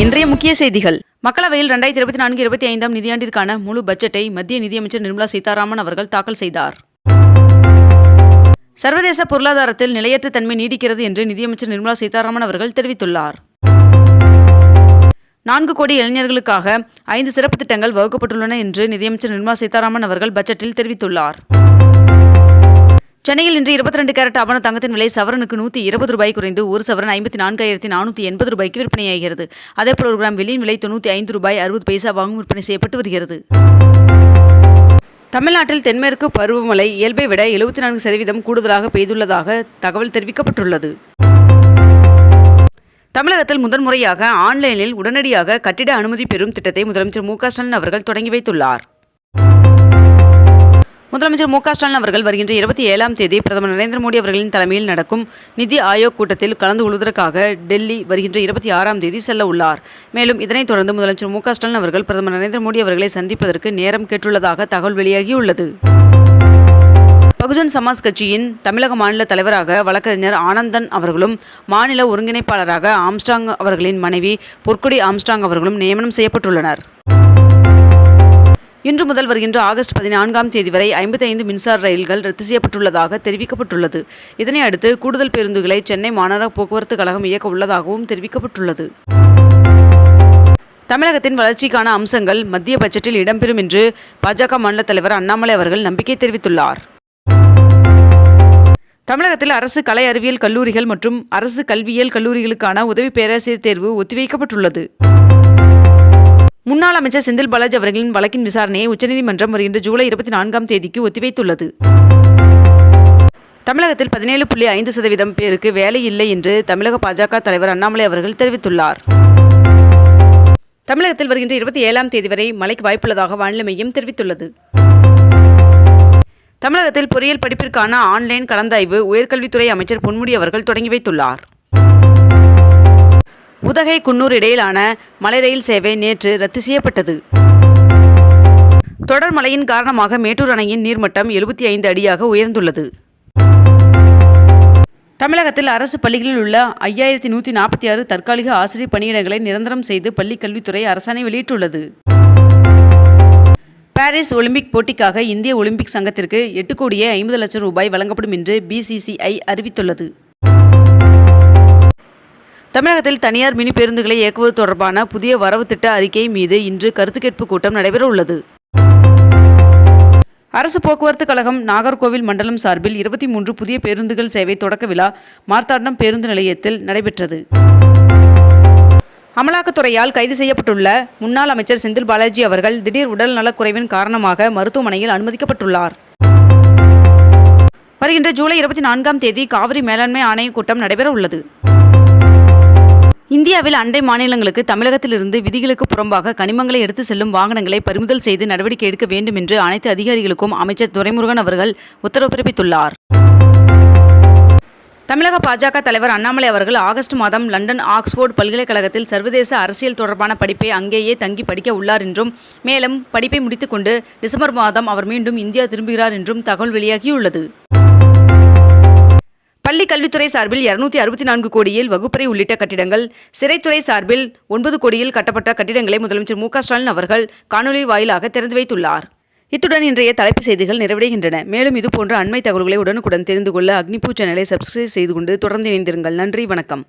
இன்றைய முக்கிய செய்திகள். மக்களவையில் ரெண்டாயிரத்தி இருபத்தி நான்கு இருபத்தி ஐந்தாம் நிதியாண்டிற்கான முழு பட்ஜெட்டை மத்திய நிதியமைச்சர் நிர்மலா சீதாராமன் அவர்கள் தாக்கல் செய்தார். சர்வதேச பொருளாதாரத்தில் நிலையற்ற தன்மை நீடிக்கிறது என்று நிதியமைச்சர் நிர்மலா சீதாராமன் அவர்கள் தெரிவித்துள்ளார். நான்கு கோடி இளைஞர்களுக்காக ஐந்து சிறப்பு திட்டங்கள் வகுக்கப்பட்டுள்ளன என்று நிதியமைச்சர் நிர்மலா சீதாராமன் அவர்கள் பட்ஜெட்டில் தெரிவித்துள்ளார். சென்னையில் இன்று இருபத்தி ரெண்டு கேரட் ஆபண தங்கத்தின் விலை சவரனுக்கு நூற்றி இருபது ரூபாய் குறைந்து ஒரு சவரன் ஐம்பத்தி நான்காயிரத்தி நானூற்றி எண்பது ரூபாய்க்கு விற்பனையாகிறது. அதேபோல் ஒரு கிராம் வெள்ளியின் விலை தொண்ணூற்றி ஐந்து ரூபாய் அறுபது பைசாவாகவும் விற்பனை செய்யப்பட்டு வருகிறது. தமிழ்நாட்டில் தென்மேற்கு பருவமழை இயல்பை விட எழுபத்தி நான்கு சதவீதம் கூடுதலாக பெய்துள்ளதாக தகவல் தெரிவிக்கப்பட்டுள்ளது. தமிழகத்தில் முதன்முறையாக ஆன்லைனில் உடனடியாக கட்டிட அனுமதி பெறும் திட்டத்தை முதலமைச்சர் மு க ஸ்டாலின் அவர்கள் தொடங்கி வைத்துள்ளார். முதலமைச்சர் மு க ஸ்டாலின் அவர்கள் வருகின்ற இருபத்தி ஏழாம் தேதி பிரதமர் நரேந்திர மோடி அவர்களின் தலைமையில் நடக்கும் நிதி ஆயோக் கூட்டத்தில் கலந்து கொள்வதற்காக டெல்லி வருகின்ற இருபத்தி ஆறாம் தேதி செல்ல உள்ளார். மேலும் இதனைத் தொடர்ந்து முதலமைச்சர் மு க ஸ்டாலின் அவர்கள் பிரதமர் நரேந்திர மோடி அவர்களை சந்திப்பதற்கு நேரம் கேட்டுள்ளதாக தகவல் வெளியாகியுள்ளது. பகுஜன் சமாஜ் கட்சியின் தமிழக மாநில தலைவராக வழக்கறிஞர் ஆனந்தன் அவர்களும் மாநில ஒருங்கிணைப்பாளராக ஆம்ஸ்டாங் அவர்களின் மனைவி பொற்கொடி ஆம்ஸ்டாங் அவர்களும் நியமனம் செய்யப்பட்டுள்ளனர். இன்று முதல் வருகின்ற ஆகஸ்ட் பதினான்காம் தேதி வரை ஐம்பத்தைந்து மின்சார ரயில்கள் ரத்து செய்யப்பட்டுள்ளதாக தெரிவிக்கப்பட்டுள்ளது. இதனை அடுத்து கூடுதல் பேருந்துகளை சென்னை மாநகர போக்குவரத்து கழகம் இயக்க உள்ளதாகவும் தெரிவிக்கப்பட்டுள்ளது. தமிழகத்தின் வளர்ச்சிக்கான அம்சங்கள் மத்திய பட்ஜெட்டில் இடம்பெறும் என்று பாஜக மாநில தலைவர் அண்ணாமலை அவர்கள் நம்பிக்கை தெரிவித்துள்ளார். தமிழகத்தில் அரசு கலை அறிவியல் கல்லூரிகள் மற்றும் அரசு கல்வியியல் கல்லூரிகளுக்கான உதவி பேராசிரியர் தேர்வு ஒத்திவைக்கப்பட்டுள்ளது. முன்னாள் அமைச்சர் செந்தில் பாலாஜி அவர்களின் வழக்கின் விசாரணையை உச்சநீதிமன்றம் வருகின்ற ஜூலை இருபத்தி நான்காம் தேதிக்கு ஒத்திவைத்துள்ளது. தமிழகத்தில் பதினேழு புள்ளி ஐந்து சதவீதம் பேருக்கு வேலை இல்லை என்று தமிழக பாஜக தலைவர் அண்ணாமலை அவர்கள் தெரிவித்துள்ளார். தமிழகத்தில் வருகின்ற இருபத்தி ஏழாம் தேதி வரை மழைக்கு வாய்ப்புள்ளதாக வானிலை மையம் தெரிவித்துள்ளது. தமிழகத்தில் பொறியியல் படிப்பிற்கான ஆன்லைன் கலந்தாய்வு உயர்கல்வித்துறை அமைச்சர் பொன்முடி அவர்கள் தொடங்கி வைத்துள்ளார். உதகை குன்னூர் இடையிலான மலை ரயில் சேவை நேற்று ரத்து செய்யப்பட்டது. தொடர் மழையின் காரணமாக மேட்டூர் அணையின் நீர்மட்டம் எழுபத்தி ஐந்து அடியாக உயர்ந்துள்ளது. தமிழகத்தில் அரசு பள்ளிகளில் உள்ள ஐயாயிரத்தி நூற்றி நாற்பத்தி ஆறு தற்காலிக ஆசிரியர் பணியிடங்களை நிரந்தரம் செய்து பள்ளிக் கல்வித்துறை அரசாணை வெளியிட்டுள்ளது. பாரிஸ் ஒலிம்பிக் போட்டிக்காக இந்திய ஒலிம்பிக் சங்கத்திற்கு எட்டு கோடியே ஐம்பது லட்சம் ரூபாய் வழங்கப்படும் என்று பிசிசிஐ அறிவித்துள்ளது. தமிழகத்தில் தனியார் மினி பேருந்துகளை இயக்குவது தொடர்பான புதிய வரவு திட்ட அறிக்கை மீது இன்று கருத்து கேட்பு கூட்டம் நடைபெற உள்ளது அரசு போக்குவரத்து கழகம் நாகர்கோவில் மண்டலம் சார்பில் இருபத்தி மூன்று புதிய பேருந்துகள் சேவை தொடக்க விழா மார்த்தாண்டம் பேருந்து நிலையத்தில் நடைபெற்றது. அமலாக்கத்துறையால் கைது செய்யப்பட்டுள்ள முன்னாள் அமைச்சர் செந்தில் பாலாஜி அவர்கள் திடீர் உடல் நலக்குறைவின் காரணமாக மருத்துவமனையில் அனுமதிக்கப்பட்டுள்ளார். வருகின்ற ஜூலை இருபத்தி நான்காம் தேதி காவிரி மேலாண்மை ஆணைய கூட்டம் நடைபெற உள்ளது இந்தியாவில் அண்டை மாநிலங்களுக்கு தமிழகத்திலிருந்து விதிகளுக்கு புறம்பாக கனிமங்களை எடுத்து செல்லும் வாகனங்களை பறிமுதல் செய்து நடவடிக்கை எடுக்க வேண்டும் என்று அனைத்து அதிகாரிகளுக்கும் அமைச்சர் துரைமுருகன் அவர்கள் உத்தரவு பிறப்பித்துள்ளார். தமிழக பாஜக தலைவர் அண்ணாமலை அவர்கள் ஆகஸ்ட் மாதம் லண்டன் ஆக்ஸ்போர்ட் பல்கலைக்கழகத்தில் சர்வதேச அரசியல் தொடர்பான படிப்பை அங்கேயே தங்கி படிக்க உள்ளார் என்றும் மேலும் படிப்பை முடித்துக்கொண்டு டிசம்பர் மாதம் அவர் மீண்டும் இந்தியா திரும்புகிறார் என்றும் தகவல் வெளியாகியுள்ளது. பள்ளி கல்வித்துறை சார்பில் இருநூத்தி அறுபத்தி நான்கு கோடியில் வகுப்பறை உள்ளிட்ட கட்டிடங்கள் சிறைத்துறை சார்பில் ஒன்பது கோடியில் கட்டப்பட்ட கட்டிடங்களை முதலமைச்சர் மு ஸ்டாலின் அவர்கள் காணொலி வாயிலாக திறந்து வைத்துள்ளார். இத்துடன் இன்றைய தலைப்புச் செய்திகள் நிறைவடைகின்றன. மேலும் இதுபோன்ற அண்மை தகவல்களை உடனுக்குடன் தெரிந்து கொள்ள அக்னிபூ சேனலை சப்ஸ்கிரைப் செய்து கொண்டு தொடர்ந்து இணைந்திருங்கள். நன்றி வணக்கம்.